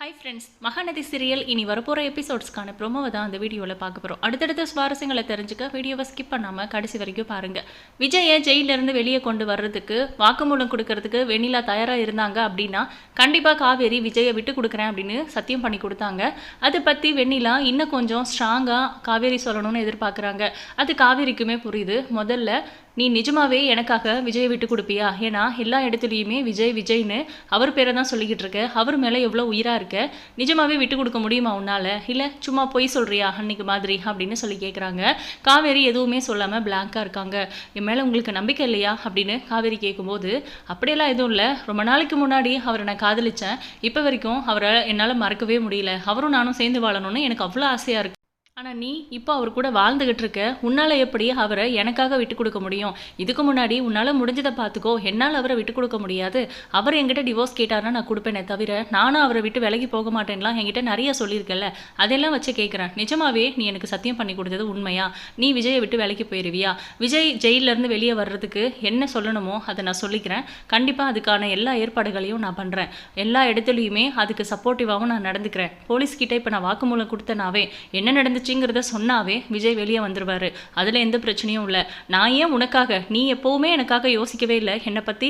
Hi friends Mahanadi serial இனி வரப்போகிற எபிசோட்ஸ்க்கான ப்ரோமோவை தான் அந்த வீடியோவில் பார்க்க போகிறோம் அடுத்தடுத்த சுவாரஸ்யங்களை தெரிஞ்சுக்க வீடியோவை ஸ்கிப் பண்ணாமல் கடைசி வரைக்கும் பாருங்கள் விஜயை ஜெயிலிருந்து வெளியே கொண்டு வர்றதுக்கு வாக்குமூலம் கொடுக்கறதுக்கு வெண்ணிலா தயாராக இருந்தாங்க அப்படின்னா கண்டிப்பாக காவேரி விஜயை விட்டு கொடுக்குறேன் அப்படின்னு சத்தியம் பண்ணி கொடுத்தாங்க. அதை பற்றி வெண்ணிலா இன்னும் கொஞ்சம் ஸ்ட்ராங்காக காவேரி சொல்லணும்னு எதிர்பார்க்குறாங்க. அது காவேரிக்குமே புரியுது. முதல்ல நீ நிஜமாவே எனக்காக விஜயை விட்டு கொடுப்பியா? ஏன்னா எல்லா இடத்துலையுமே விஜய் விஜய்னு அவர் பேரை தான் சொல்லிக்கிட்டு இருக்க. அவர் மேலே எவ்வளோ உயிராக இருக்க? நிஜமாவே விட்டு கொடுக்க முடியுமா உன்னால்? இல்லை சும்மா பொய் சொல்கிறியா அன்னைக்கு மாதிரி? அப்படின்னு சொல்லி கேட்குறாங்க காவேரி எதுவுமே சொல்லாமல் பிளாங்காக இருக்காங்க. என் மேலே உங்களுக்கு நம்பிக்கை இல்லையா? அப்படின்னு காவேரி கேட்கும்போது அப்படியெல்லாம் எதுவும் இல்லை. ரொம்ப நாளைக்கு முன்னாடி அவரை நான் காதலிச்சேன். இப்போ வரைக்கும் அவரை என்னால் மறக்கவே முடியல. அவரும் நானும் சேர்ந்து வாழணும்னு எனக்கு அவ்வளோ ஆசையாக இருக்குது ஆனால் நீ இப்போ அவர் கூட வாழ்ந்துகிட்டு இருக்க உன்னால் எப்படி அவரை எனக்காக விட்டு கொடுக்க முடியும்? இதுக்கு முன்னாடி உன்னால் முடிஞ்சதை பார்த்துக்கோ என்னால் அவரை விட்டு கொடுக்க முடியாது. அவர் என்கிட்ட டிவோர்ஸ் கேட்டார்னா நான் கொடுப்பேனே தவிர நானும் அவரை விட்டு விலகி போக மாட்டேன்லாம் என்கிட்ட நிறைய சொல்லியிருக்கல அதெல்லாம் வச்சு கேட்குறேன் நிஜமாவே நீ எனக்கு சத்தியம் பண்ணி கொடுத்தது உண்மையா? நீ விஜயை விட்டு விலகி போயிருவியா? விஜய் ஜெயிலிருந்து வெளியே வர்றதுக்கு என்ன சொல்லணுமோ அதை நான் சொல்லிக்கிறேன். கண்டிப்பாக அதுக்கான எல்லா ஏற்பாடுகளையும் நான் பண்ணுறேன் எல்லா இடத்துலையுமே அதுக்கு சப்போர்ட்டிவாகவும் நான் நடந்துக்கிறேன். போலீஸ்கிட்ட இப்போ நான் வாக்குமூலம் கொடுத்தனாவே என்ன நடந்துச்சு? நடந்துச்சுங்கிறத சொன்னாவே விஜய் வெளியே வந்துடுவார் அதில் எந்த பிரச்சனையும் இல்லை. நான் ஏன் உனக்காக நீ எப்போவுமே எனக்காக யோசிக்கவே இல்லை. என்னை பற்றி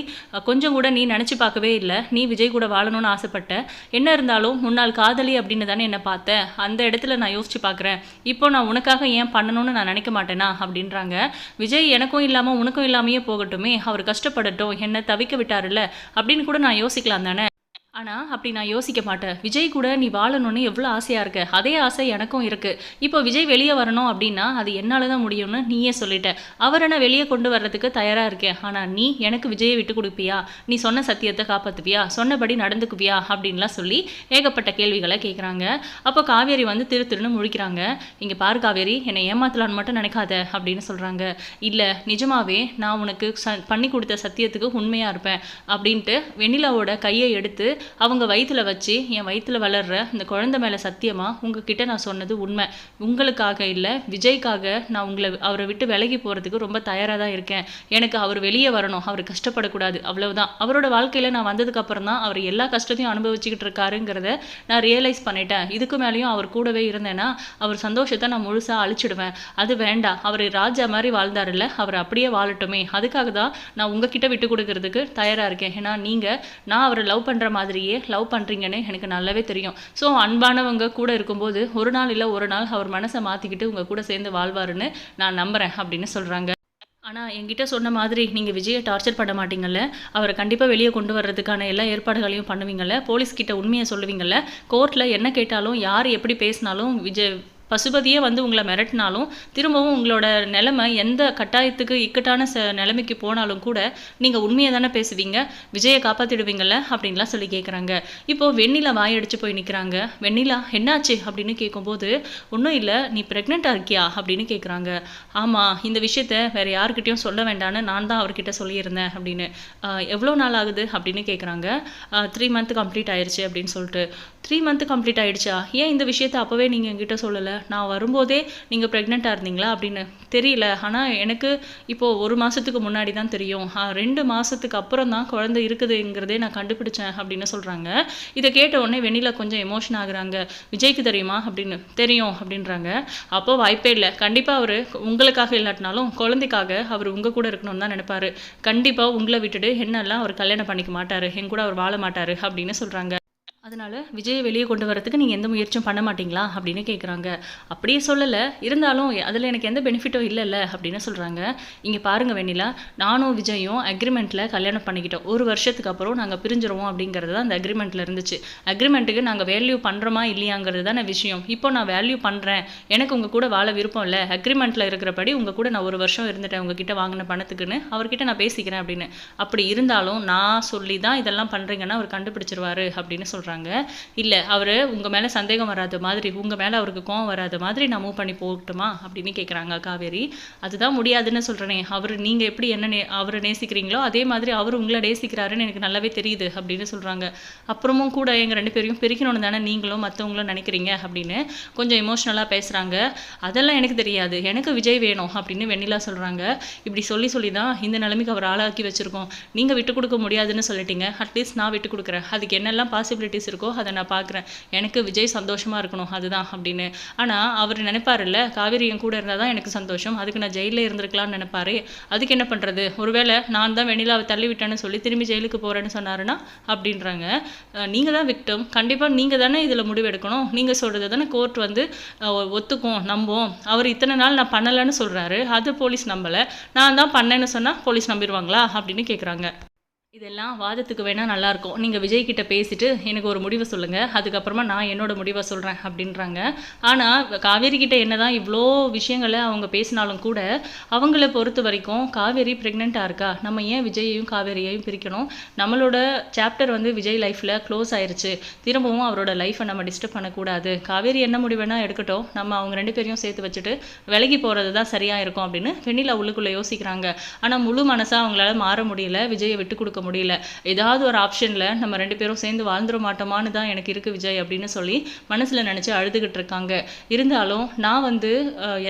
கொஞ்சம் கூட நீ நினச்சி பார்க்கவே இல்லை. நீ விஜய் கூட வாழணும்னு ஆசைப்பட்ட. என்ன இருந்தாலும் முன்னாள் காதலி அப்படின்னு தானே என்னை பார்த்தேன் அந்த இடத்துல நான் யோசிச்சு பார்க்குறேன். இப்போ நான் உனக்காக ஏன் பண்ணணும்னு நான் நினைக்க மாட்டேனா? அப்படின்றாங்க. விஜய் எனக்கும் இல்லாமல் உனக்கும் இல்லாமையே போகட்டுமே. அவர் கஷ்டப்படட்டும். என்னை தவிக்க விட்டாருல்ல. அப்படின்னு கூட நான் யோசிக்கலாம் தானே? ஆனால் அப்படி நான் யோசிக்க மாட்டேன். விஜய் கூட நீ வாழணும்னு எவ்வளோ ஆசையாக இருக்க? அதே ஆசை எனக்கும் இருக்குது இப்போ விஜய் வெளியே வரணும் அப்படின்னா அது என்னால் தான் முடியும்னு நீயே சொல்லிட்ட. அவரை நான் வெளியே கொண்டு வர்றதுக்கு தயாராக இருக்கேன் ஆனால் நீ எனக்கு விஜயை விட்டு கொடுப்பியா? நீ சொன்ன சத்தியத்தை காப்பாற்றுவியா சொன்னபடி நடந்துக்குவியா? அப்படின்லாம் சொல்லி ஏகப்பட்ட கேள்விகளை கேட்குறாங்க அப்போ காவேரி வந்து திரு திருன்னு முழிக்கிறாங்க. இங்கே பாரு காவேரி என்னை ஏமாத்தலான்னு மட்டும் நினைக்காத அப்படின்னு சொல்கிறாங்க இல்லை நிஜமாவே நான் உனக்கு ச பண்ணி கொடுத்த சத்தியத்துக்கு உண்மையாக இருப்பேன் அப்படின்ட்டு வெண்ணிலாவோட கையை எடுத்து அவங்க வயித்துல வச்சு என் வயித்துல வளர்ற இந்த குழந்தை மேலே சத்தியமாக உங்ககிட்ட நான் சொன்னது உண்மை. உங்களுக்காக இல்லை விஜய்க்காக நான் உங்களை அவரை விட்டு விலகி போகிறதுக்கு ரொம்ப தயாராக தான் இருக்கேன். எனக்கு அவர் வெளியே வரணும் அவர் கஷ்டப்படக்கூடாது அவ்வளவுதான். அவரோட வாழ்க்கையில் நான் வந்ததுக்கப்புறம் தான் அவர் எல்லா கஷ்டத்தையும் அனுபவிச்சுக்கிட்டு இருக்காருங்கிறத நான் ரியலைஸ் பண்ணிட்டேன். இதுக்கு மேலேயும் அவர் கூடவே இருந்தேன்னா அவர் சந்தோஷத்தை நான் முழுசாக அழிச்சிடுவேன். அது வேண்டாம். அவர் ராஜா மாதிரி வாழ்ந்தாருல்ல அவர் அப்படியே வாழட்டுமே. அதுக்காக தான் நான் உங்ககிட்ட விட்டு கொடுக்கறதுக்கு தயாராக இருக்கேன். ஏன்னா நீங்கள் நான் அவரை லவ் பண்ணுற மாதிரி மாதிரியே லவ் பண்ணுறீங்கன்னு எனக்கு நல்லாவே தெரியும். ஸோ அன்பானவங்க கூட இருக்கும்போது ஒரு நாள் இல்லை ஒரு நாள் அவர் மனசை மாற்றிக்கிட்டு உங்கள் கூட சேர்ந்து வாழ்வாருன்னு நான் நம்புகிறேன் அப்படின்னு சொல்கிறாங்க ஆனால் என்கிட்ட சொன்ன மாதிரி நீங்கள் விஜயை டார்ச்சர் பண்ண மாட்டீங்கல்ல? அவரை கண்டிப்பாக வெளியே கொண்டு வர்றதுக்கான எல்லா ஏற்பாடுகளையும் பண்ணுவீங்கள்ல போலீஸ்கிட்ட உண்மையை சொல்லுவீங்கள்ல கோர்ட்டில் என்ன கேட்டாலும் யார் எப்படி பேசினாலும் விஜய் பசுபதியே வந்து உங்களை மிரட்டினாலும் திரும்பவும் உங்களோட நிலைமை எந்த கட்டாயத்துக்கு இக்கட்டான ச நிலைமைக்கு போனாலும் கூட நீங்கள் உண்மையை தானே பேசுவீங்க விஜயை காப்பாற்றிடுவீங்கள்ல அப்படின்லாம் சொல்லி கேட்குறாங்க இப்போது வெண்ணிலா வாயடிச்சு போய் நிற்கிறாங்க வெண்ணிலா என்னாச்சு? அப்படின்னு கேட்கும்போது ஒன்றும் இல்லை நீ ப்ரெக்னெண்ட்டாக இருக்கியா? அப்படின்னு கேட்குறாங்க ஆமாம் இந்த விஷயத்த வேறு யாருக்கிட்டையும் சொல்ல வேண்டாம்னு நான் தான் அவர்கிட்ட சொல்லியிருந்தேன் அப்படின்னு. எவ்வளோ நாள் ஆகுது? அப்படின்னு கேட்குறாங்க த்ரீ மந்த் கம்ப்ளீட் ஆயிடுச்சு அப்படின்னு சொல்லிட்டு. த்ரீ மந்த் கம்ப்ளீட் ஆயிடுச்சா? ஏன் இந்த விஷயத்த அப்போவே நீங்கள் என்கிட்ட சொல்லலை? நான் வரும்போதே நீங்கள் ப்ரெக்னெண்ட்டாக இருந்தீங்களா அப்படின்னு தெரியல. ஆனால் எனக்கு இப்போது ஒரு மாதத்துக்கு முன்னாடி தான் தெரியும். ரெண்டு மாதத்துக்கு அப்புறம் தான் குழந்தை இருக்குதுங்கிறதே நான் கண்டுபிடிச்சேன் அப்படின்னு சொல்கிறாங்க இதை கேட்ட உடனே வெண்ணிலா கொஞ்சம் எமோஷன் ஆகுறாங்க. விஜய்க்கு தெரியுமா அப்படின்னு தெரியும் அப்படின்றாங்க. அப்போ வாய்ப்பே இல்லை. கண்டிப்பாக அவர் உங்களுக்காக இல்லாட்டினாலும் குழந்தைக்காக அவர் உங்கள் கூட இருக்கணும்னு தான் நினைப்பாரு. கண்டிப்பாக உங்களை விட்டுட்டு என்னெல்லாம் அவர் கல்யாணம் பண்ணிக்க மாட்டார் என் கூட அவர் வாழ மாட்டார் அப்படின்னு சொல்கிறாங்க அதனால விஜயை வெளியே கொண்டு வரதுக்கு நீங்கள் எந்த முயற்சியும் பண்ண மாட்டீங்களா அப்படின்னு கேட்குறாங்க அப்படியே சொல்லலை. இருந்தாலும் அதில் எனக்கு எந்த பெனிஃபிட்டும் இல்லைல்ல அப்படின்னு சொல்கிறாங்க இங்கே பாருங்கள் வெண்ணிலா நானும் விஜயும் அக்ரிமெண்ட்டில் கல்யாணம் பண்ணிக்கிட்டோம். ஒரு வருஷத்துக்கு அப்புறம் நாங்கள் பிரிஞ்சிருவோம் அப்படிங்கிறது தான் அந்த அக்ரிமெண்ட்டில் இருந்துச்சு. அக்ரிமெண்ட்டுக்கு நாங்கள் வேல்யூ பண்ணுறோமா இல்லையாங்கிறது தானே விஷயம். இப்போ நான் வேல்யூ பண்ணுறேன் எனக்கு உங்கள் கூட வாழ விருப்பம் இல்லை. அக்ரிமெண்ட்டில் இருக்கிறபடி உங்கள் கூட நான் ஒரு வருஷம் இருந்துட்டேன். உங்ககிட்ட வாங்கின பணத்துக்குன்னு அவர்கிட்ட நான் பேசிக்கிறேன் அப்படின்னு. அப்படி இருந்தாலும் நான் சொல்லி தான் இதெல்லாம் பண்ணுறீங்கன்னா அவர் கண்டுபிடிச்சிருவாரு அப்படின்னு சொல்கிறாங்க இல்லை அவர் உங்கள் மேலே சந்தேகம் வராத மாதிரி உங்கள் மேலே அவருக்கு கோவம் வராத மாதிரி நான் மூவ் பண்ணி போகட்டுமா? அப்படின்னு கேட்குறாங்க காவேரி. அதுதான் முடியாதுன்னு சொல்கிறேனே அவர் நீங்கள் எப்படி என்ன நே அவரை நேசிக்கிறீங்களோ அதே மாதிரி அவர் உங்களை நேசிக்கிறாருன்னு எனக்கு நல்லாவே தெரியுது அப்படின்னு சொல்கிறாங்க அப்புறமும் கூட எங்கள் ரெண்டு பேரையும் பிரிக்கணும்னு தானே நீங்களும் மற்றவங்களும் நினைக்கிறீங்க அப்படின்னு கொஞ்சம் எமோஷ்னலாக பேசுகிறாங்க அதெல்லாம் எனக்கு தெரியாது. எனக்கு விஜய் வேணும் அப்படின்னு வெண்ணிலா சொல்கிறாங்க இப்படி சொல்லி சொல்லி தான் இந்த நிலைமைக்கு அவர் ஆளாக்கி வச்சுருக்கோம். நீங்கள் விட்டு கொடுக்க முடியாதுன்னு சொல்லிட்டீங்க. அட்லீஸ்ட் நான் விட்டு கொடுக்குறேன். அதுக்கு என்னெல்லாம் பாசிபிலிட்டிஸ் பாசிபிலிட்டிஸ் இருக்கோ அதை நான் பார்க்குறேன். எனக்கு விஜய் சந்தோஷமாக இருக்கணும் அதுதான் அப்படின்னு. ஆனால் அவர் நினைப்பாருல்ல காவேரி என் கூட இருந்தால் தான் எனக்கு சந்தோஷம். அதுக்கு நான் ஜெயிலில் இருந்திருக்கலாம்னு நினைப்பாரு. அதுக்கு என்ன பண்ணுறது ஒருவேளை நான் தான் வெண்ணிலாவை தள்ளி விட்டேன்னு சொல்லி திரும்பி ஜெயிலுக்கு போகிறேன்னு சொன்னாருன்னா அப்படின்றாங்க. நீங்கள் தான் விக்டம் கண்டிப்பாக நீங்கள் தானே இதில் முடிவெடுக்கணும். நீங்கள் சொல்கிறது தானே கோர்ட் வந்து ஒத்துக்கும் நம்பும் அவர் இத்தனை நாள் நான் பண்ணலைன்னு சொல்கிறாரு அது போலீஸ் நம்பலை. நான் தான் பண்ணேன்னு சொன்னால் போலீஸ் நம்பிடுவாங்களா? அப்படின்னு கேட்குறாங்க இதெல்லாம் வாதத்துக்கு வேணால் நல்லாயிருக்கும். நீங்கள் விஜய் கிட்ட பேசிட்டு எனக்கு ஒரு முடிவை சொல்லுங்கள் அதுக்கப்புறமா நான் என்னோட முடிவை சொல்கிறேன் அப்படின்றாங்க. ஆனால் காவேரி கிட்ட என்னதான் இவ்வளோ விஷயங்களை அவங்க பேசினாலும் கூட அவங்கள பொறுத்த வரைக்கும் காவேரி ப்ரெக்னெண்ட்டாக இருக்கா? நம்ம ஏன் விஜயையும் காவேரியையும் பிரிக்கணும்? நம்மளோட சாப்டர் வந்து விஜய் லைஃப்பில் க்ளோஸ் ஆயிடுச்சு திரும்பவும் அவரோட லைஃப்பை நம்ம டிஸ்டர்ப் பண்ணக்கூடாது. காவேரி என்ன முடிவுனா எடுக்கட்டும். நம்ம அவங்க ரெண்டு பேரையும் சேர்த்து வச்சுட்டு விலகி போகிறது தான் சரியாக இருக்கும் அப்படின்னு வெண்ணிலா உள்ளுக்குள்ளே யோசிக்கிறாங்க. ஆனால் முழு மனசாக அவங்களால மாற முடியல. விஜயை விட்டு கொடுக்க முடியல. ஏதாவது ஒரு ஆப்ஷனில் நம்ம ரெண்டு பேரும் சேர்ந்து வாழ்ந்துட மாட்டோமான்னு தான் எனக்கு இருக்குது விஜய் அப்படின்னு சொல்லி மனசில் நினச்சி அழுதுகிட்டு இருக்காங்க. இருந்தாலும் நான் வந்து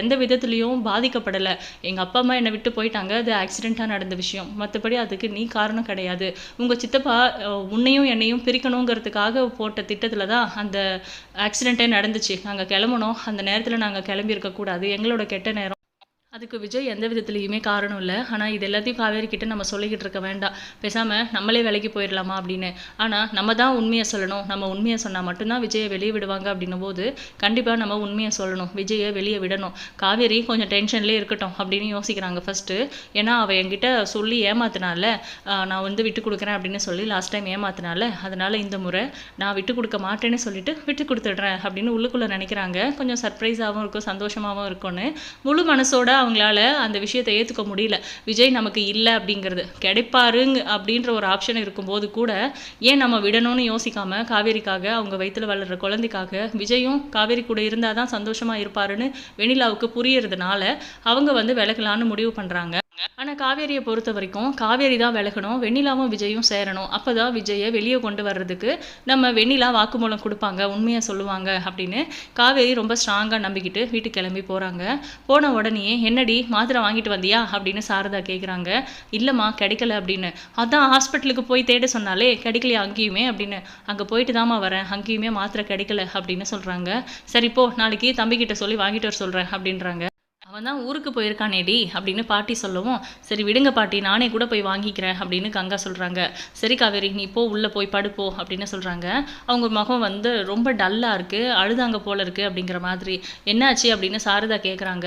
எந்த விதத்துலேயும் பாதிக்கப்படலை. எங்கள் அப்பா அம்மா என்னை விட்டு போயிட்டாங்க. அது ஆக்சிடெண்ட்டாக நடந்த விஷயம். மற்றபடி அதுக்கு நீ காரணம் கிடையாது. உங்கள் சித்தப்பா உன்னையும் என்னையும் பிரிக்கணுங்கிறதுக்காக போட்ட திட்டத்தில் தான் அந்த ஆக்சிடெண்ட்டே நடந்துச்சு. நாங்கள் கிளம்பணும். அந்த நேரத்தில் நாங்கள் கிளம்பி இருக்கக்கூடாது எங்களோட கெட்ட நேரம். அதுக்கு விஜய் எந்த விதத்துலேயுமே காரணம் இல்லை. ஆனால் இது எல்லாத்தையும் காவேரி கிட்ட நம்ம சொல்லிக்கிட்டு இருக்க வேண்டாம். பேசாமல் நம்மளே வேலைக்கு போயிடலாமா அப்படின்னு. ஆனால் நம்ம தான் உண்மையை சொல்லணும். நம்ம உண்மையை சொன்னால் மட்டும்தான் விஜயை வெளியே விடுவாங்க அப்படின்னும் போது கண்டிப்பாக நம்ம உண்மையை சொல்லணும். விஜயை வெளியே விடணும். காவேரி கொஞ்சம் டென்ஷன்லேயே இருக்கட்டும் அப்படின்னு யோசிக்கிறாங்க ஃபஸ்ட்டு ஏன்னா அவள் என்கிட்ட சொல்லி ஏமாத்தினால நான் வந்து விட்டு கொடுக்குறேன் அப்படின்னு சொல்லி லாஸ்ட் டைம் ஏமாத்தினால அதனால் இந்த முறை நான் விட்டு கொடுக்க மாட்டேன்னு சொல்லிட்டு விட்டு கொடுத்துட்றேன் அப்படின்னு உள்ளுக்குள்ளே நினைக்கிறாங்க. கொஞ்சம் சர்ப்ரைஸாகவும் இருக்கும் சந்தோஷமாகவும் இருக்கும்னு முழு மனசோட அவங்களால அந்த விஷயத்தை ஏற்றுக்க முடியல. விஜய் நமக்கு இல்லை அப்படிங்கிறது. கிடைப்பாருங்க அப்படின்ற ஒரு ஆப்ஷன் இருக்கும்போது கூட ஏன் நம்ம விடணும்னு யோசிக்காம காவேரிக்காக அவங்க வயிற்றில் வளர்ற குழந்தைக்காக விஜயும் காவேரி கூட இருந்தால் தான் சந்தோஷமாக இருப்பாருன்னு வெணிலாவுக்கு புரியறதுனால அவங்க வந்து விலகலான்னு முடிவு பண்ணுறாங்க ஆனால் காவேரியை பொறுத்த வரைக்கும் காவேரி தான் விலகணும் வெண்ணிலாவும் விஜயும் சேரணும். அப்போ தான் விஜயை வெளியே கொண்டு வர்றதுக்கு நம்ம வெண்ணிலா வாக்குமூலம் கொடுப்பாங்க உண்மையாக சொல்லுவாங்க அப்படின்னு காவேரி ரொம்ப ஸ்ட்ராங்காக நம்பிக்கிட்டு வீட்டுக்கு கிளம்பி போகிறாங்க போன உடனே என்னடி மாத்திரை வாங்கிட்டு வந்தியா? அப்படின்னு சாரதா கேட்குறாங்க இல்லைம்மா கிடைக்கல அப்படின்னு. அதான் ஹாஸ்பிட்டலுக்கு போய் தேட சொன்னாலே கிடைக்கலையா அங்கேயுமே? அப்படின்னு. அங்கே போயிட்டு தாம்மா வரேன் அங்கேயுமே மாத்திரை கிடைக்கல அப்படின்னு சொல்கிறாங்க சரி போ நாளைக்கு தம்பிக்கிட்ட சொல்லி வாங்கிட்டு வர சொல்கிறேன் அப்படின்றாங்க. அவன் தான் ஊருக்கு போயிருக்கானேடி அப்படின்னு பாட்டி சொல்லவும் சரி விடுங்க பாட்டி நானே கூட போய் வாங்கிக்கிறேன் அப்படின்னு கங்கா சொல்கிறாங்க சரி காவேரி நீ போ உள்ளே போய் படுப்போ அப்படின்னு சொல்கிறாங்க அவங்க முகம் வந்து ரொம்ப டல்லாக இருக்குது அழுதாங்க போல இருக்குது அப்படிங்கிற மாதிரி. என்னாச்சு? அப்படின்னு சாரதா கேட்குறாங்க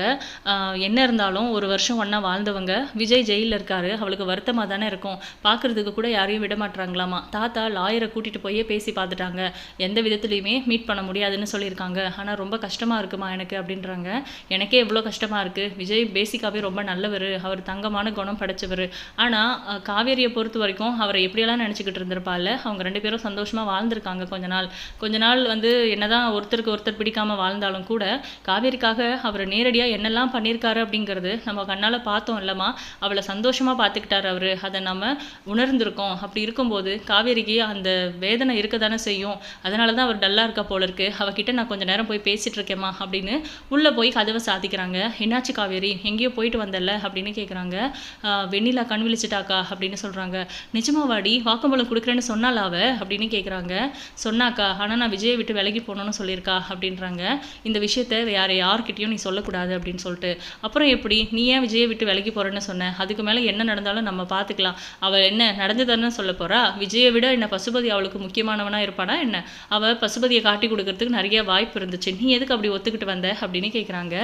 என்ன இருந்தாலும் ஒரு வருஷம் ஒன்றா வாழ்ந்தவங்க விஜய் ஜெயிலில் இருக்காரு அவளுக்கு வருத்தமாக தானே இருக்கும். பார்க்குறதுக்கு கூட யாரையும் விட மாட்றாங்களாமா. தாத்தா லாயரை கூட்டிகிட்டு போயே பேசி பார்த்துட்டாங்க எந்த விதத்துலையுமே மீட் பண்ண முடியாதுன்னு சொல்லியிருக்காங்க. ஆனால் ரொம்ப கஷ்டமாக இருக்குமா எனக்கு? அப்படின்றாங்க. எனக்கே எவ்வளோ கஷ்டமாக இருக்குது விஜய் பேசிக்காகவே ரொம்ப நல்லவர். அவர் தங்கமான குணம் படைச்சவர். ஆனால் காவேரியை பொறுத்த வரைக்கும் அவரை எப்படியெல்லாம் நினச்சிக்கிட்டு இருந்திருப்பாள் அவங்க ரெண்டு பேரும் சந்தோஷமாக வாழ்ந்திருக்காங்க கொஞ்ச நாள். கொஞ்ச நாள் வந்து என்னதான் ஒருத்தருக்கு ஒருத்தர் பிடிக்காமல் வாழ்ந்தாலும் கூட காவேரிக்காக அவர் நேரடியாக என்னெல்லாம் பண்ணியிருக்காரு அப்படிங்கிறது நம்ம கண்ணால் பார்த்தோம் இல்லைம்மா. அவளை சந்தோஷமாக பார்த்துக்கிட்டாரு அவர். அதை நம்ம உணர்ந்திருக்கோம். அப்படி இருக்கும்போது காவேரிக்கு அந்த வேதனை இருக்க தானே செய்யும். அதனால தான் அவர் டல்லாக இருக்க போல இருக்கு. அவகிட்ட நான் கொஞ்ச நேரம் போய் பேசிகிட்டு இருக்கேம்மா அப்படின்னு உள்ளே போய் கதவை சாதிக்கிறாங்க என்னாச்சு காவேரி? எங்கேயோ போயிட்டு வந்தல அப்படின்னு கேட்குறாங்க வெண்ணிலா கண் விழிச்சிட்டாக்கா அப்படின்னு சொல்கிறாங்க நிஜமாவாடி வாக்குமூலம் கொடுக்குறேன்னு சொன்னாலாவ? அப்படின்னு கேட்குறாங்க சொன்னாக்கா ஆனால் நான் விஜயை விட்டு விலகி போகணும்னு சொல்லியிருக்கா அப்படின்றாங்க. இந்த விஷயத்த வேறு யார்கிட்டையும் நீ சொல்லக்கூடாது அப்படின்னு சொல்லிட்டு. அப்புறம் எப்படி? நீ ஏன் விஜயை விட்டு விலகி போகிறேன்னு சொன்ன? அதுக்கு மேலே என்ன நடந்தாலும் நம்ம பார்த்துக்கலாம் அவள் என்ன நடந்ததுன்னு சொல்ல போகிறா விஜயை விட என்ன பசுபதி அவளுக்கு முக்கியமானவனாக இருப்பானா என்ன? அவள் பசுபதியை காட்டி கொடுக்கறதுக்கு நிறைய வாய்ப்பு இருந்துச்சு. நீ எதுக்கு அப்படி ஒத்துக்கிட்டு வந்த? அப்படின்னு கேட்குறாங்க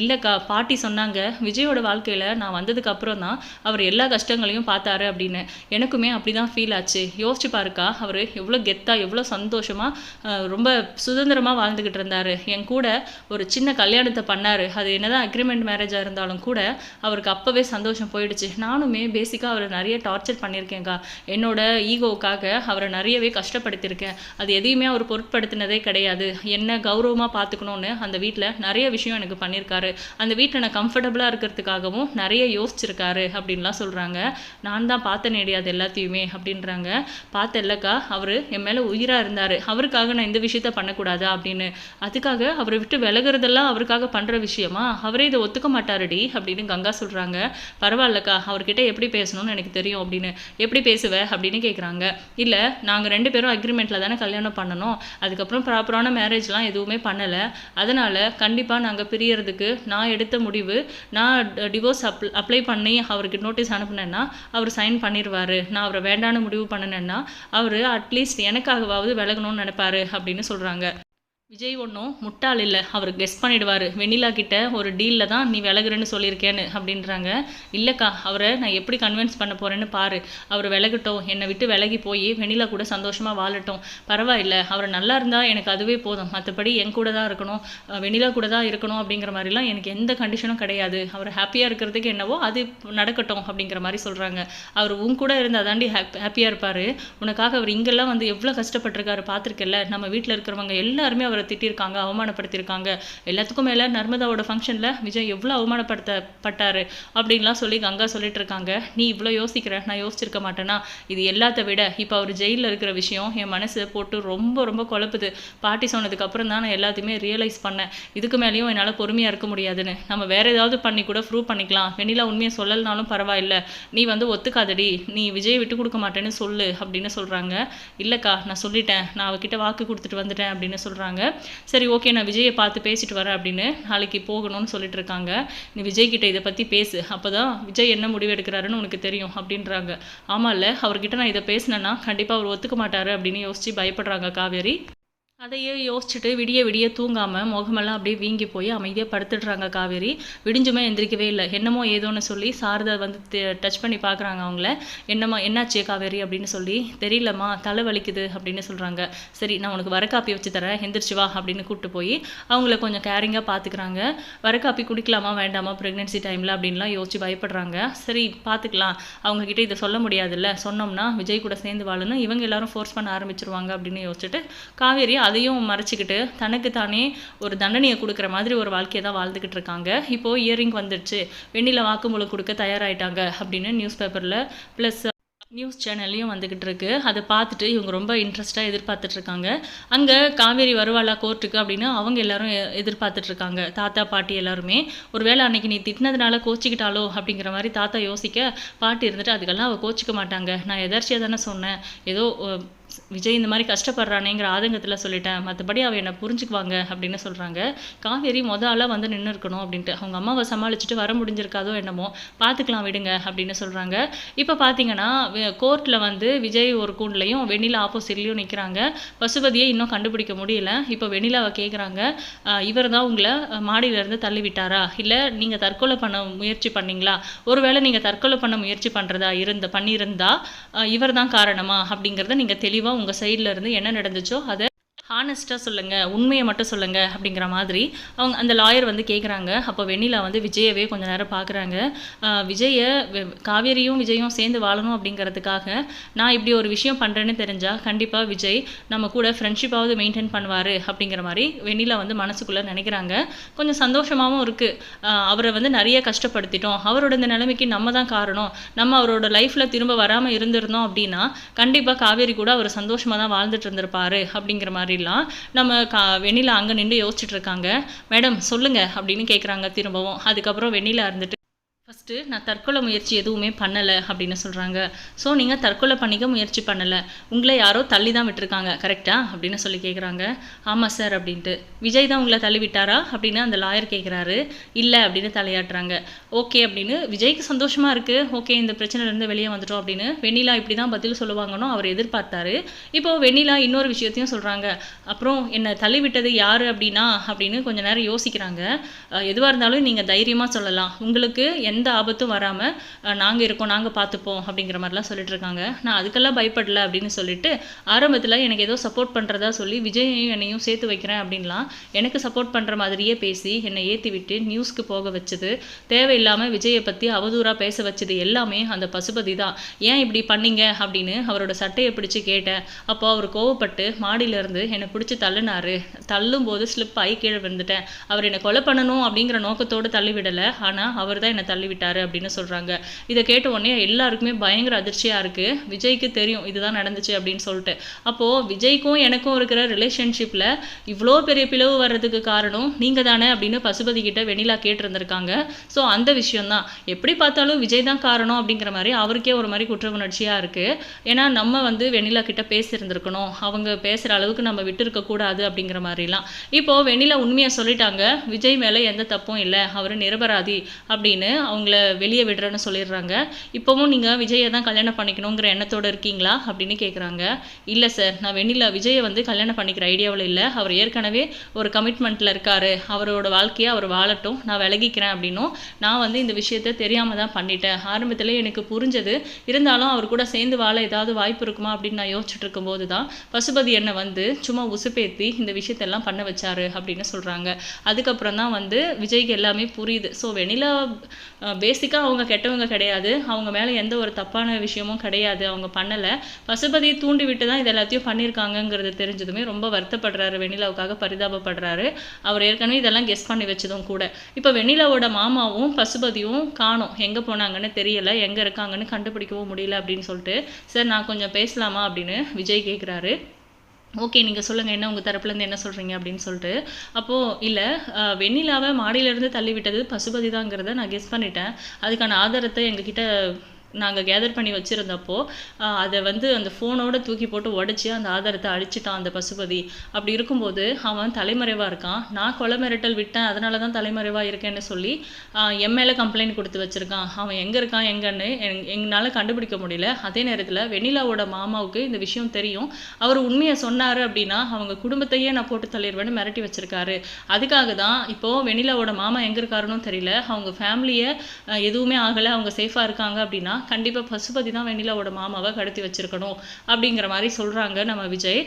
இல்லைக்கா பாட்டி சொன்னாங்க விஜயோட வாழ்க்கையில் நான் வந்ததுக்கு அப்புறம் தான் அவர் எல்லா கஷ்டங்களையும் பார்த்தாரு அப்படின்னு. எனக்குமே அப்படி தான் ஃபீல் ஆச்சு. யோசிச்சு பாருக்கா அவர் எவ்வளோ கெத்தாக எவ்வளோ சந்தோஷமாக ரொம்ப சுதந்திரமாக வாழ்ந்துக்கிட்டு இருந்தார். என் கூட ஒரு சின்ன கல்யாணத்தை பண்ணார். அது என்னதான் அக்ரிமெண்ட் மேரேஜாக இருந்தாலும் கூட அவருக்கு அப்போவே சந்தோஷம் போயிடுச்சு. நானுமே பேசிக்காக அவரை நிறைய டார்ச்சர் பண்ணியிருக்கேன்க்கா. என்னோட ஈகோவுக்காக அவரை நிறையவே கஷ்டப்படுத்தியிருக்கேன். அது எதையுமே அவர் பொருட்படுத்தினதே கிடையாது. என்ன கௌரவமாக பார்த்துக்கணுன்னு அந்த வீட்டில் நிறைய விஷயம் எனக்கு பண்ணியிருக்காரு. அந்த வீட்டில் நான் கம்ஃபர்டபுளாக இருக்கிறதுக்காகவும் நிறைய யோசிச்சிருக்காரு அப்படின்லாம் சொல்கிறாங்க நான் தான் பார்த்த அது எல்லாத்தையுமே அப்படின்றாங்க. பார்த்த இல்லக்கா அவர் என் மேலே உயிராக இருந்தார். அவருக்காக நான் இந்த விஷயத்த பண்ணக்கூடாதா அப்படின்னு. அதுக்காக அவரை விட்டு விலகிறதெல்லாம் அவருக்காக பண்ணுற விஷயமா? அவரே இதை ஒத்துக்க மாட்டாருடி அப்படின்னு கங்கா சொல்கிறாங்க பரவாயில்லக்கா அவர்கிட்ட எப்படி பேசணும்னு எனக்கு தெரியும் அப்படின்னு. எப்படி பேசுவ அப்படின்னு கேட்குறாங்க இல்லை நாங்கள் ரெண்டு பேரும் அக்ரிமெண்ட்டில் தானே கல்யாணம் பண்ணணும். அதுக்கப்புறம் ப்ராப்பரான மேரேஜ்லாம் எதுவுமே பண்ணலை. அதனால் கண்டிப்பாக நாங்கள் பிரியறதுக்கு நான் எடுத்து எடுத்த முடிவு நான் டிவோர்ஸ் அப் அப்ளை பண்ணி அவருக்கு நோட்டீஸ் அனுப்புனேன்னா அவர் சைன் பண்ணிடுவார் நான் அவரை வேண்டான்னு முடிவு பண்ணினேன்னா அவர் அட்லீஸ்ட் எனக்காகவாவது விலகணும்னு நினைப்பாரு அப்படின்னு சொல்கிறாங்க விஜய் ஒன்றும் முட்டாள் இல்லை. அவர் கெஸ் பண்ணிடுவார். வெண்ணிலா கிட்ட ஒரு டீலில் தான் நீ விலகுறேன்னு சொல்லியிருக்கேன்னு அப்படின்றாங்க. இல்லைக்கா அவரை நான் எப்படி கன்வின்ஸ் பண்ண போகிறேன்னு பாரு. அவர் விலகட்டும். என்னை விட்டு விலகி போய் வெண்ணிலா கூட சந்தோஷமாக வாழட்டும். பரவாயில்ல அவர் நல்லா இருந்தால் எனக்கு அதுவே போதும். மற்றபடி என் கூட தான் இருக்கணும். வெண்ணிலா கூட தான் இருக்கணும் அப்படிங்கிற மாதிரிலாம் எனக்கு எந்த கண்டிஷனும் கிடையாது. அவர் ஹாப்பியாக இருக்கிறதுக்கு என்னவோ அது நடக்கட்டும் அப்படிங்கிற மாதிரி சொல்கிறாங்க அவர் உன் கூட இருந்தால் தாண்டி ஹாப் ஹாப்பியாக இருப்பார். உனக்காக அவர் இங்கெல்லாம் வந்து எவ்வளோ கஷ்டப்பட்டிருக்காரு பார்த்துருக்கல நம்ம வீட்டில் இருக்கிறவங்க எல்லாருமே அவர் திட்டியிருக்காங்க அவமானப்படுத்தியிருக்காங்க. எல்லாத்துக்கும் மேலே நர்மதாவோட ஃபங்க்ஷனில் விஜய் எவ்வளோ அவமானப்படுத்தப்பட்டாரு அப்படின்லாம் சொல்லி கங்கா சொல்லிட்டு இருக்காங்க நீ இவ்வளோ யோசிக்கிற நான் யோசிச்சிருக்க மாட்டேனா? இது எல்லாத்த விட இப்போ அவர் ஜெயிலில் இருக்கிற விஷயம் என் மனசை போட்டு ரொம்ப ரொம்ப குழப்புது. பாட்டி சொன்னதுக்கப்புறம் தான் நான் எல்லாத்தையுமே ரியலைஸ் பண்ணேன். இதுக்கு மேலேயும் என்னால் பொறுமையாக இருக்க முடியாதுன்னு. நம்ம வேறு ஏதாவது பண்ணி கூட ப்ரூவ் பண்ணிக்கலாம். வெண்ணிலா உண்மையை சொல்லலைனாலும் பரவாயில்ல. நீ வந்து ஒத்துக்காதடி. நீ விஜய் விட்டு கொடுக்க மாட்டேன்னு சொல்லு அப்படின்னு சொல்கிறாங்க இல்லைக்கா நான் சொல்லிட்டேன். நான் அவகிட்ட வாக்கு கொடுத்துட்டு வந்துட்டேன் அப்படின்னு சொல்கிறாங்க சரி ஓகே நான் விஜயை பார்த்து பேசிட்டு வரேன் அப்படின்னு நாளைக்கு போகணும்னு சொல்லிட்டு இருக்காங்க. நீ விஜய் கிட்ட இதை பற்றி பேசு. அப்போ தான் விஜய் என்ன முடிவு எடுக்கிறாருன்னு உனக்கு தெரியும் அப்படின்றாங்க. ஆமாம்ல அவர்கிட்ட நான் இதை பேசினேன்னா கண்டிப்பாக அவர் ஒத்துக்க மாட்டாரு அப்படின்னு யோசிச்சு பயப்படுறாங்க காவேரி. அதையே யோசிச்சுட்டு விடிய விடிய தூங்காமல் முகமெல்லாம் அப்படியே வீங்கி போய் அமைதியாக படுத்துடுறாங்க காவேரி. விடிஞ்சுமே எந்திரிக்கவே இல்லை. என்னமோ ஏதோன்னு சொல்லி சாரதா வந்து டச் பண்ணி பார்க்குறாங்க அவங்கள. என்னம்மா என்னாச்சு காவேரி அப்படின்னு சொல்லி தெரியலம்மா தலை வலிக்குது அப்படின்னு சொல்கிறாங்க சரி நான் உனக்கு வரக்காப்பி வச்சு தரேன். எந்திரிச்சு வா அப்படின்னு கூப்பிட்டு போய் அவங்கள கொஞ்சம் கேரிங்காக பார்த்துக்கிறாங்க. வரக்காப்பி குடிக்கலாமா? வேண்டாமா? ப்ரெக்னென்சி டைமில் அப்படின்லாம் யோசிச்சு பயப்படுறாங்க. சரி பார்த்துக்கலாம். அவங்கக்கிட்ட இதை சொல்ல முடியாதுல்ல. சொன்னோம்னா விஜய் கூட சேர்ந்து வாழணும் இவங்க எல்லாரும் ஃபோர்ஸ் பண்ண ஆரம்பிச்சிருவாங்க அப்படின்னு யோசிச்சுட்டு காவேரி அதையும் மறைச்சிக்கிட்டு தனக்கு தானே ஒரு தண்டனையை கொடுக்குற மாதிரி ஒரு வாழ்க்கையை தான் வாழ்ந்துக்கிட்டு இருக்காங்க. இப்போது இயரிங் வந்துடுச்சு. வெண்ணில வாக்குமூலம் கொடுக்க தயாராகிட்டாங்க அப்படின்னு நியூஸ் பேப்பரில் ப்ளஸ் நியூஸ் சேனல்லையும் வந்துக்கிட்டு இருக்கு. அதை பார்த்துட்டு இவங்க ரொம்ப இன்ட்ரெஸ்ட்டாக எதிர்பார்த்துட்டு இருக்காங்க. அங்கே காவேரி வருவாளா கோர்ட்டுக்கு அப்படின்னு அவங்க எல்லாரும் எ- எதிர்பார்த்துட்டு இருக்காங்க. தாத்தா பாட்டி எல்லாருமே. ஒரு வேளை அன்னைக்கு நீ திட்டினதுனால கோச்சிக்கிட்டாலோ அப்படிங்கிற மாதிரி தாத்தா யோசிக்க பாட்டி இருந்துட்டு அதுக்கெல்லாம் அவள் கோச்சிக்க மாட்டாங்க. நான் எதர்ச்சியாக தானே சொன்னேன். ஏதோ விஜய் இந்த மாதிரி கஷ்டப்படுறானேங்கிற ஆதங்கத்தில் சொல்லிட்டேன். மற்றபடி அவள் என்னை புரிஞ்சுக்குவாங்க அப்படின்னு சொல்கிறாங்க காவேரி மொத ஆளாக வந்து நின்று இருக்கணும் அப்படின்ட்டு. அவங்க அம்மாவை சமாளிச்சுட்டு வர முடிஞ்சிருக்காதோ என்னமோ பார்த்துக்கலாம் விடுங்க அப்படின்னு சொல்கிறாங்க இப்போ பார்த்தீங்கன்னா கோர்ட்டில் வந்து விஜய் ஒரு கூண்ட்லையும் வெண்ணிலா ஆப்போசிட்லேயும் நிற்கிறாங்க பசுபதியை இன்னும் கண்டுபிடிக்க முடியல. இப்போ வெண்ணிலாவை கேட்குறாங்க இவர் தான் உங்களை மாடியிலேருந்து தள்ளி விட்டாரா இல்லை நீங்கள் தற்கொலை பண்ண முயற்சி பண்ணீங்களா? ஒருவேளை நீங்கள் தற்கொலை பண்ண முயற்சி பண்ணுறதா இருந்த பண்ணியிருந்தா இவர் தான் காரணமா? அப்படிங்கிறத நீங்கள் தெளிவாக உங்கள் சைடில் இருந்து என்ன நடந்துச்சோ அதை ஹானஸ்ட்டாக சொல்லுங்கள் உண்மையை மட்டும் சொல்லுங்கள் அப்படிங்கிற மாதிரி அவங்க அந்த லாயர் வந்து கேட்குறாங்க அப்போ வெண்ணிலா வந்து விஜயவே கொஞ்ச நேரம் பார்க்குறாங்க விஜயை வெ- காவேரியும் விஜயும் சேர்ந்து வாழணும் அப்படிங்கிறதுக்காக நான் இப்படி ஒரு விஷயம் பண்ணுறேன்னு தெரிஞ்சால் கண்டிப்பாக விஜய் நம்ம கூட ஃப்ரெண்ட்ஷிப்பாவது மெயின்டைன் பண்ணுவார் அப்படிங்கிற மாதிரி வெண்ணிலா வந்து மனசுக்குள்ளே நினைக்கிறாங்க. கொஞ்சம் சந்தோஷமாகவும் இருக்குது அவரை வந்து நிறைய கஷ்டப்படுத்திட்டோம். அவரோட இந்த நிலைமைக்கு நம்ம தான் காரணம். நம்ம அவரோட லைஃப்பில் திரும்ப வராமல் இருந்திருந்தோம் அப்படின்னா கண்டிப்பாக காவேரி கூட அவர் சந்தோஷமாக தான் வாழ்ந்துட்டு இருந்திருப்பாரு அப்படிங்கிற மாதிரி மாதிரிலாம் நம்ம கா வெண்ணிலா அங்கே நின்று யோசிச்சுட்டு இருக்காங்க. மேடம் சொல்லுங்க அப்படின்னு கேட்குறாங்க திரும்பவும். அதுக்கப்புறம் வெண்ணிலா இருந்துட்டு ஃபஸ்ட்டு நான் தற்கொலை முயற்சி எதுவுமே பண்ணலை அப்படின்னு சொல்கிறாங்க ஸோ நீங்கள் தற்கொலை பண்ணிக்க முயற்சி பண்ணலை. உங்களை யாரோ தள்ளி தான் விட்டுருக்காங்க. கரெக்டா அப்படின்னு சொல்லி கேட்குறாங்க ஆமாம் சார் அப்படின்ட்டு. விஜய் தான் உங்களை தள்ளி விட்டாரா அப்படின்னு அந்த லாயர் கேட்குறாரு இல்லை அப்படின்னு தலையாட்டுறாங்க. ஓகே அப்படின்னு. விஜய்க்கு சந்தோஷமாக இருக்குது ஓகே இந்த பிரச்சனையிலேருந்து வெளியே வந்துட்டோம் அப்படின்னு. வெண்ணிலா இப்படி தான் பதில் சொல்லுவாங்கன்னு அவர் எதிர்பார்த்தாரு. இப்போது வெண்ணிலா இன்னொரு விஷயத்தையும் சொல்கிறாங்க அப்புறம் என்னை தள்ளி விட்டது யார் அப்படின்னா? அப்படின்னு கொஞ்ச நேரம் யோசிக்கிறாங்க. எதுவாக இருந்தாலும் நீங்கள் தைரியமாக சொல்லலாம். உங்களுக்கு எந்த ஆபத்தும் வராமல் நாங்கள் இருக்கோம் நாங்கள் பார்த்துப்போம் அப்படிங்கிற மாதிரிலாம் சொல்லிட்டு இருக்காங்க. நான் அதுக்கெல்லாம் பயப்படல அப்படின்னு சொல்லிட்டு ஆரம்பத்தில் எனக்கு ஏதோ சப்போர்ட் பண்ணுறதா சொல்லி விஜயையும் என்னையும் சேர்த்து வைக்கிறேன் அப்படின்லாம் எனக்கு சப்போர்ட் பண்ணுற மாதிரியே பேசி என்னை ஏற்றி விட்டு நியூஸ்க்கு போக வச்சது. தேவையில்லாமல் விஜயை பற்றி அவதூறாக பேச வச்சது எல்லாமே அந்த பசுபதி தான். ஏன் இப்படி பண்ணீங்க அப்படின்னு அவரோட சட்டையை பிடிச்சி கேட்டேன். அப்போ அவர் கோவப்பட்டு மாடியிலேருந்து என்னை பிடிச்சி தள்ளினாரு. தள்ளும் போது ஸ்லிப் ஆகி கீழே விழுந்துட்டேன். அவர் என்னை கொலை பண்ணணும் அப்படிங்கிற நோக்கத்தோடு தள்ளிவிடலை. ஆனால் அவர் தான் என்னை தள்ளி விட்டாரு அப்படின்னு சொல்கிறாங்க இதை கேட்ட உடனே எல்லாருக்குமே பயங்கர அதிர்ச்சியாக இருக்குது விஜய்க்கு தெரியும் இதுதான் நடந்துச்சு அப்படின்னு சொல்லிட்டு. அப்போது விஜய்க்கும் எனக்கும் இருக்கிற ரிலேஷன்ஷிப்பில் இவ்வளோ பெரிய பிளவு வர்றதுக்கு காரணம் நீங்கள் தானே அப்படின்னு பசுபதி கிட்ட வெண்ணிலா கேட்டிருந்திருக்காங்க. ஸோ அந்த விஷயம்தான். எப்படி பார்த்தாலும் விஜய் தான் காரணம் அப்படிங்கிற மாதிரி அவருக்கே ஒரு மாதிரி குற்ற உணர்ச்சியாக இருக்குது ஏன்னா நம்ம வந்து வெண்ணிலா கிட்ட பேசியிருந்திருக்கணும். அவங்க பேசுகிற அளவுக்கு நம்ம விட்டு இருக்கக்கூடாது அப்படிங்கிற மாதிரிலாம். இப்போது வெண்ணிலா உண்மையாக சொல்லிட்டாங்க. விஜய் மேலே எந்த தப்பும் இல்லை. அவர் நிரபராதி அப்படின்னு அவங்கள வெளியே விடுறேன்னு சொல்லிடுறாங்க. இப்போவும் நீங்கள் விஜயை தான் கல்யாணம் பண்ணிக்கணுங்கிற எண்ணத்தோடு இருக்கீங்களா? அப்படின்னு கேட்குறாங்க இல்லை சார் நான் வெண்ணிலா விஜயை வந்து கல்யாணம் பண்ணிக்கிற ஐடியாவில் இல்லை. அவர் ஏற்கனவே ஒரு கமிட்மெண்ட்டில் இருக்கார். அவரோட வாழ்க்கையை அவர் வாழட்டும். நான் விலகிக்கிறேன் அப்படின்னும். நான் வந்து இந்த விஷயத்த தெரியாமல் தான் பண்ணிட்டேன். ஆரம்பத்தில் எனக்கு புரிஞ்சது. இருந்தாலும் அவர் கூட சேர்ந்து வாழ ஏதாவது வாய்ப்பு இருக்குமா அப்படின்னு நான் யோசிச்சுட்டு இருக்கும்போது தான் பசுபதி என்னை வந்து சும்மா உசுப்பேத்தி இந்த விஷயத்தெல்லாம் பண்ண வச்சாரு அப்படின்னு சொல்கிறாங்க அதுக்கப்புறம் தான் வந்து விஜய்க்கு எல்லாமே புரியுது. ஸோ வெண்ணிலா பேசிக்காக அவங்க கெட்டவங்க கிடையாது. அவங்க மேலே எந்த ஒரு தப்பான விஷயமும் கிடையாது. அவங்க பண்ணலை. பசுபதியை தூண்டி விட்டு தான் இது எல்லாத்தையும் பண்ணியிருக்காங்கங்கிறது தெரிஞ்சதுமே ரொம்ப வருத்தப்படுறாரு. வெண்ணிலாவுக்காக பரிதாபப்படுறாரு. அவர் ஏற்கனவே இதெல்லாம் கெஸ் பண்ணி வச்சதும் கூட. இப்போ வெண்ணிலாவோட மாமாவும் பசுபதியும் காணோம். எங்கே போனாங்கன்னு தெரியல. எங்கே இருக்காங்கன்னு கண்டுபிடிக்கவும் முடியல அப்படின்னு சொல்லிட்டு. சார் நான் கொஞ்சம் பேசலாமா அப்படின்னு விஜய் கேட்குறாரு ஓகே நீங்கள் சொல்லுங்கள் என்ன உங்கள் தரப்புலேருந்து என்ன சொல்கிறீங்க அப்படின்னு சொல்லிட்டு. அப்போது இல்லை வெண்ணிலாவை மாடியிலேருந்து தள்ளி விட்டது பசுபதி தாங்கிறத நான் கெஸ் பண்ணிட்டேன். அதுக்கான ஆதாரத்தை எங்ககிட்ட நாங்கள் கேதர் பண்ணி வச்சுருந்தப்போ அதை வந்து அந்த ஃபோனோட தூக்கி போட்டு உடச்சி அந்த ஆதாரத்தை அழிச்சிட்டான் அந்த பசுபதி. அப்படி இருக்கும்போது அவன் தலைமறைவாக இருக்கான். நான் கொலை மிரட்டல் விட்டேன் அதனால தான் தலைமறைவாக இருக்கேன்னு சொல்லி என் மேலே கம்ப்ளைண்ட் கொடுத்து வச்சுருக்கான். அவன் எங்கே இருக்கான் எங்கன்னு எங் எங்களால் கண்டுபிடிக்க முடியல. அதே நேரத்தில் வெண்ணிலாவோட மாமாவுக்கு இந்த விஷயம் தெரியும். அவர் உண்மையை சொன்னார் அப்படின்னா அவங்க குடும்பத்தையே நான் போட்டு தள்ளிடுவேன்னு மிரட்டி வச்சுருக்காரு. அதுக்காக தான் இப்போது வெண்ணிலாவோட மாமா எங்கே இருக்காருன்னு தெரியல. அவங்க ஃபேமிலியை எதுவுமே ஆகலை. அவங்க சேஃபாக இருக்காங்க அப்படின்னா கண்டிப்பாக பசுபதி தான் வெண்ணிலாவோட மாமாவை கடத்தி வச்சிருக்கணும் அப்படிங்கிற மாதிரி சொல்கிறாங்க நம்ம விஜய்.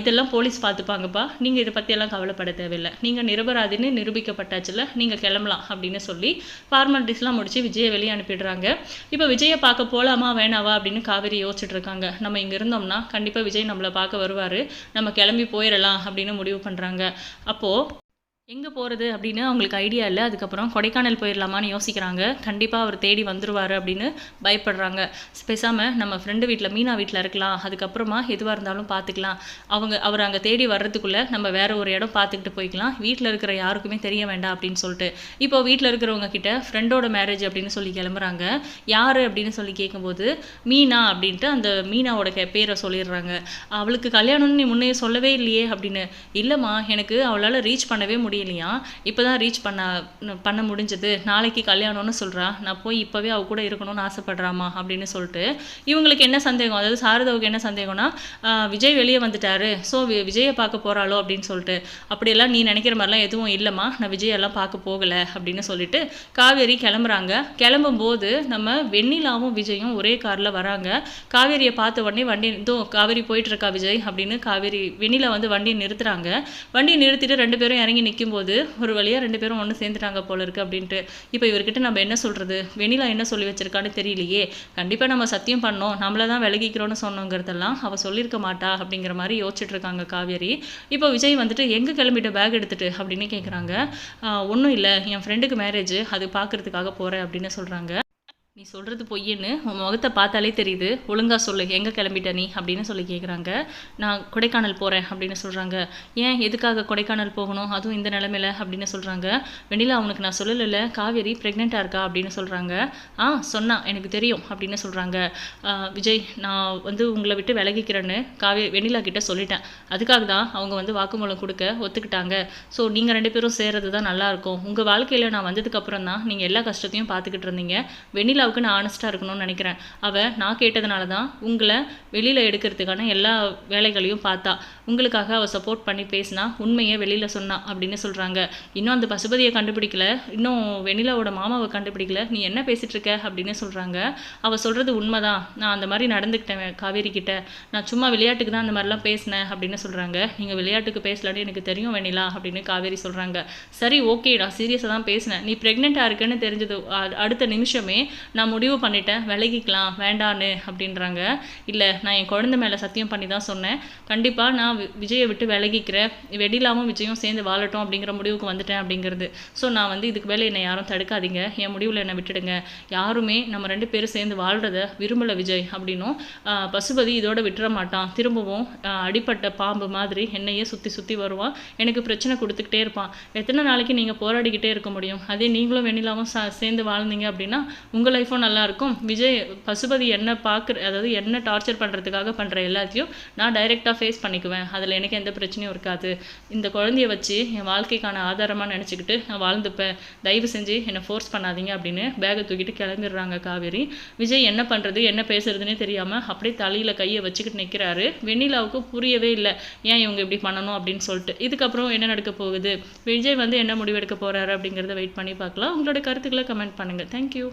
இதெல்லாம் போலீஸ் பார்த்துப்பாங்கப்பா நீங்கள் இதை பற்றியெல்லாம் கவலைப்பட தேவையில்லை. நீங்கள் நிரபராதின்னு நிரூபிக்கப்பட்டாச்சுல நீங்கள் கிளம்பலாம் அப்படின்னு சொல்லி ஃபார்மாலிட்டிஸ்லாம் முடிச்சு விஜயை வெளியே அனுப்பிடுறாங்க. இப்போ விஜயை பார்க்க போகலாமா வேணாவா அப்படின்னு காவேரி யோசிச்சுட்டு இருக்காங்க. நம்ம இங்கே இருந்தோம்னா கண்டிப்பாக விஜய் நம்மளை பார்க்க வருவார். நம்ம கிளம்பி போயிடலாம் அப்படின்னு முடிவு பண்ணுறாங்க அப்போது எங்கே போகிறது அப்படின்னு அவங்களுக்கு ஐடியா இல்லை. அதுக்கப்புறம் கொடைக்கானல் போயிடலாமான்னு யோசிக்கிறாங்க. கண்டிப்பாக அவர் தேடி வந்துடுவார் அப்படின்னு பயப்படுறாங்க. பேசாமல் நம்ம ஃப்ரெண்டு வீட்டில் மீனா வீட்டில் இருக்கலாம். அதுக்கப்புறமா எதுவாக இருந்தாலும் பார்த்துக்கலாம் அவங்க அவர் அங்கே தேடி வர்றதுக்குள்ளே நம்ம வேறு ஒரு இடம் பார்த்துக்கிட்டு போய்க்கலாம். வீட்டில் இருக்கிற யாருக்குமே தெரிய வேண்டாம் அப்படின்னு சொல்லிட்டு. இப்போ வீட்டில் இருக்கிறவங்க கிட்ட ஃப்ரெண்டோட மேரேஜ் அப்படின்னு சொல்லி கிளம்புறாங்க. யார் அப்படின்னு சொல்லி கேட்கும்போது மீனா அப்படின்ட்டு அந்த மீனாவோட கே பேரை சொல்லிடுறாங்க. அவளுக்கு கல்யாணம்னு நீ முன்னே சொல்லவே இல்லையே அப்படின்னு. இல்லைம்மா எனக்கு அவளால் ரீச் பண்ணவே முடியும் முடியலையா? இப்போ தான் ரீச் பண்ண பண்ண முடிஞ்சது. நாளைக்கு கல்யாணம்னு சொல்கிறா நான் போய் இப்போவே அவ கூட இருக்கணும்னு ஆசைப்படுறாமா அப்படின்னு சொல்லிட்டு இவங்களுக்கு என்ன சந்தேகம்? அதாவது சாரதாவுக்கு என்ன சந்தேகம்னா விஜய் வெளியே வந்துட்டாரு. ஸோ விஜயை பார்க்க போகிறாளோ அப்படின்னு சொல்லிட்டு. அப்படியெல்லாம் நீ நினைக்கிற மாதிரிலாம் எதுவும் இல்லைம்மா. நான் விஜயெல்லாம் பார்க்க போகலை அப்படின்னு சொல்லிட்டு காவேரி கிளம்புறாங்க. கிளம்பும்போது நம்ம வெண்ணிலாவும் விஜயும் ஒரே காரில் வராங்க. காவேரியை பார்த்த உடனே வண்டி இதோ காவேரி போயிட்டு இருக்கா விஜய்? அப்படின்னு காவேரி வெண்ணிலா வந்து வண்டியை நிறுத்துறாங்க. வண்டியை நிறுத்திட்டு ரெண்டு பேரும் இறங்கி நிற்கும் போது ஒரு வழியாக ரெண்டு பேரும் ஒன்று சேர்ந்துட்டாங்க போல இருக்குது அப்படின்ட்டு. இப்போ இவர்கிட்ட நம்ம என்ன சொல்கிறது வெண்ணிலா என்ன சொல்லி வச்சிருக்கான்னு தெரியலையே. கண்டிப்பாக நம்ம சத்தியம் பண்ணோம். நம்மள தான் விலகிக்கிறோன்னு சொன்னோங்கிறதெல்லாம் அவள் சொல்லியிருக்க மாட்டா அப்படிங்கிற மாதிரி யோசிச்சுட்டு இருக்காங்க காவேரி. இப்போ விஜய் வந்துட்டு எங்கே கிளம்பிட்ட பேக் எடுத்துட்டு? அப்படின்னு கேட்குறாங்க ஒன்றும் இல்லை. என் ஃப்ரெண்டுக்கு மேரேஜ் அது பார்க்குறதுக்காக போகிறேன் அப்படின்னு சொல்கிறாங்க நீ சொல்கிறது பொய்யன்னு உன் முகத்தை பார்த்தாலே தெரியுது. ஒழுங்காக சொல்லு எங்கே கிளம்பிட்ட நீ? அப்படின்னு சொல்லி கேட்குறாங்க நான் கொடைக்கானல் போகிறேன் அப்படின்னு சொல்கிறாங்க ஏன்? எதுக்காக கொடைக்கானல் போகணும்? அதுவும் இந்த நிலமையில அப்படின்னு சொல்கிறாங்க வெண்ணிலா அவனுக்கு நான் சொல்லலைல்ல. காவேரி ப்ரெக்னெண்ட்டாக இருக்கா? அப்படின்னு சொல்கிறாங்க ஆ சொன்னா எனக்கு தெரியும் அப்படின்னு சொல்கிறாங்க விஜய் நான் வந்து உங்களை விட்டு விலகிக்கிறேன்னு காவே வெண்ணிலா கிட்ட சொல்லிட்டேன். அதுக்காக தான் அவங்க வந்து வாக்குமூலம் கொடுக்க ஒத்துக்கிட்டாங்க. ஸோ நீங்கள் ரெண்டு பேரும் சேர்றது தான் நல்லாயிருக்கும் உங்கள் வாழ்க்கையில் நான் வந்ததுக்கப்புறம் தான் நீங்கள் எல்லா கஷ்டத்தையும் பார்த்துக்கிட்டு இருந்தீங்க. வெண்ணிலா வெண்ணிலாவுக்கு நான் ஆனஸ்ட்டாக இருக்கணும்னு நினைக்கிறேன். அவள் நான் கேட்டதுனால தான் உங்களை வெளியில் எடுக்கிறதுக்கான எல்லா வேலைகளையும் பார்த்தா. உங்களுக்காக அவள் சப்போர்ட் பண்ணி பேசினா உண்மையை வெளியில் சொன்னா அப்படின்னு சொல்கிறாங்க இன்னும் அந்த பசுபதியை கண்டுபிடிக்கல. இன்னும் வெண்ணிலாவோட மாமாவை கண்டுபிடிக்கல. நீ என்ன பேசிகிட்டு இருக்க அப்படின்னு சொல்கிறாங்க அவள் சொல்கிறது உண்மைதான். நான் அந்த மாதிரி நடந்துக்கிட்டேன் காவேரி கிட்ட. நான் சும்மா விளையாட்டுக்கு தான் அந்த மாதிரிலாம் பேசினேன் அப்படின்னு சொல்கிறாங்க நீங்கள் விளையாட்டுக்கு பேசலான்னு எனக்கு தெரியும் வெண்ணிலா அப்படின்னு காவேரி சொல்கிறாங்க சரி ஓகே நான் சீரியஸாக தான் பேசினேன். நீ ப்ரெக்னெண்ட்டாக இருக்குன்னு தெரிஞ்சது அடுத்த நிமிஷமே நான் முடிவு பண்ணிட்டேன். விலகிக்கலாம். வேண்டான்னு அப்படின்றாங்க. இல்லை நான் என் குழந்தை மேலே சத்தியம் பண்ணி தான் சொன்னேன். கண்டிப்பாக நான் விஜயை விட்டு விலகிக்கிறேன். வெடிலாவும் விஜயும் சேர்ந்து வாழட்டும் அப்படிங்கிற முடிவுக்கு வந்துட்டேன் அப்படிங்கிறது. ஸோ நான் வந்து இதுக்கு மேலே என்னை யாரும் தடுக்காதீங்க. என் முடிவில் என்னை விட்டுடுங்க. யாருமே நம்ம ரெண்டு பேரும் சேர்ந்து வாழ்கிறத விரும்பலை விஜய் அப்படின்னும் பசுபதி இதோட விட்டுற மாட்டான். திரும்பவும் அடிப்பட்ட பாம்பு மாதிரி என்னையே சுற்றி சுற்றி வருவான். எனக்கு பிரச்சனை கொடுத்துக்கிட்டே இருப்பான். எத்தனை நாளைக்கு நீங்கள் போராடிக்கிட்டே இருக்க முடியும்? அதே நீங்களும் வெண்ணிலாவும் சேர்ந்து வாழ்ந்தீங்க அப்படின்னா உங்கள் லைஃப் நல்லா நல்லாயிருக்கும் விஜய் பசுபதி என்ன பார்க்குற அதாவது என்ன டார்ச்சர் பண்ணுறதுக்காக பண்ணுற எல்லாத்தையும் நான் டைரெக்டாக ஃபேஸ் பண்ணிக்குவேன். அதில் எனக்கு எந்த பிரச்சனையும் இருக்காது. இந்த குழந்தைய வச்சு என் வாழ்க்கைக்கான ஆதாரமாக நினச்சிக்கிட்டு நான் வாழ்ந்துப்பேன். தயவு செஞ்சு என்னை ஃபோர்ஸ் பண்ணாதீங்க அப்படின்னு பேகை தூக்கிட்டு கிளம்பிடுறாங்க காவேரி. விஜய் என்ன பண்ணுறது என்ன பேசுறதுனே தெரியாமல் அப்படியே தலையில் கையை வச்சுக்கிட்டு நிற்கிறாரு வெண்ணிலாவுக்கு புரியவே இல்லை. ஏன் இவங்க இப்படி பண்ணணும் அப்படின்னு சொல்லிட்டு. இதுக்கப்புறம் என்ன நடக்க போகுது? விஜய் வந்து என்ன முடிவெடுக்க போகிறாரு அப்படிங்கிறத வெயிட் பண்ணி பார்க்கலாம். உங்களோட கருத்துக்களை கமெண்ட் பண்ணுங்கள் தேங்க்யூ